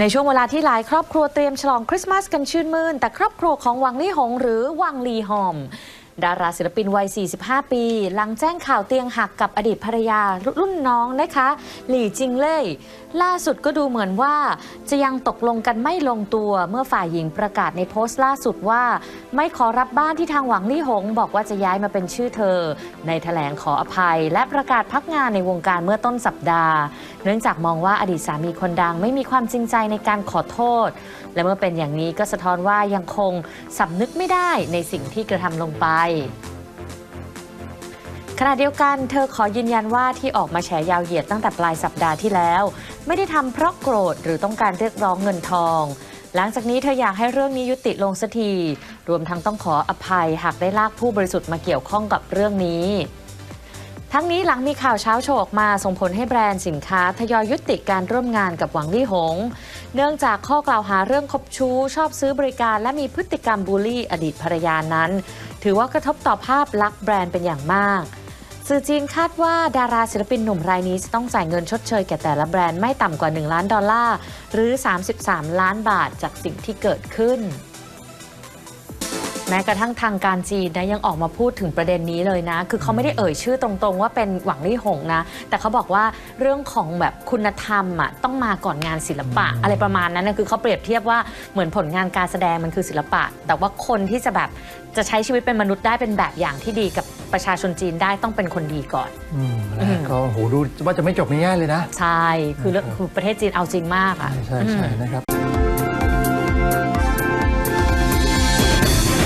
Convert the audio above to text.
ในช่วงเวลาที่หลายครอบครัวเตรียมฉลองคริสต์มาสกันชื่นมื่น แต่ครอบครัวของวังลี่หง หรือวังลีหอม ดาราศิลปินวัย 45 ปี หลังแจ้งข่าวเตียงหักกับอดีตภรรยารุ่นน้องนะคะ หลี่จิงเล่ยล่าสุดก็ดูเหมือนว่าจะยังตกลงกันไม่ลงตัวเมื่อฝ่ายหญิงประกาศในโพสต์ล่าสุดว่า ไม่ขอรับบ้านที่ทางหวังลี่หง บอกว่าจะย้ายมาเป็นชื่อเธอ ในแถลงขออภัย และประกาศพักงานในวงการเมื่อต้นสัปดาห์ เนื่องจากมองว่าอดีตสามีคนดังไม่มีความจริงใจในการขอโทษ และเมื่อเป็นอย่างนี้ก็สะท้อนว่ายังคงสำนึกไม่ได้ในสิ่งที่กระทำลงไปขณะเดียวกันเธอขอยืนยันว่าที่ออกมาแฉยาวเหยียดตั้งแต่ปลายสัปดาห์ที่แล้ว ไม่ได้ทำเพราะโกรธหรือต้องการเรียกร้องเงินทอง หลังจากนี้เธออยากให้เรื่องนี้ยุติลงสักที รวมทั้งต้องขออภัยหากได้ลากผู้บริสุทธิ์มาเกี่ยวข้องกับเรื่องนี้ ทั้งนี้หลังมีข่าวเช้าโชว์ออกมาส่งผลให้แบรนด์สินค้าทยอยยุติการร่วมงานกับหวังลี่หง เนื่องจากข้อกล่าวหาเรื่องคบชู้ ชอบซื้อบริการและมีพฤติกรรมบูลลี่อดีตภรรยานั้น ถือว่ากระทบต่อภาพลักษณ์แบรนด์เป็นอย่างมากสื่อจีนคาดว่าดาราศิลปินหนุ่มรายนี้จะต้องจ่ายเงินชดเชยแก่แต่ละแบรนด์ไม่ต่ำกว่า 1 ล้านดอลลาร์ หรือ 33 ล้านบาทจากสิ่งที่เกิดขึ้น แม้กระทั่งทางการจีนนะยังออกมาพูดถึงประเด็นนี้เลยนะ คือเขาไม่ได้เอ่ยชื่อตรงๆ ว่าเป็นหวังลี่หงนะ แต่เขาบอกว่าเรื่องของแบบคุณธรรมอะต้องมาก่อนงานศิลปะ อะไรประมาณนั้นนะคือเขาเปรียบเทียบว่าเหมือนผลงานการแสดงมันคือศิลปะ แต่ว่าคนที่จะแบบจะใช้ชีวิตเป็นมนุษย์ได้เป็นแบบอย่างที่ดีกับประชาชนจีนได้ต้องเป็นคนดีก่อนอืมนะฮะก็โหดูว่าจะไม่จบง่ายๆเลยนะ ใช่คือเรื่องคือประเทศจีนเอาจริงมากอะใช่ใช่ใช่นะครับ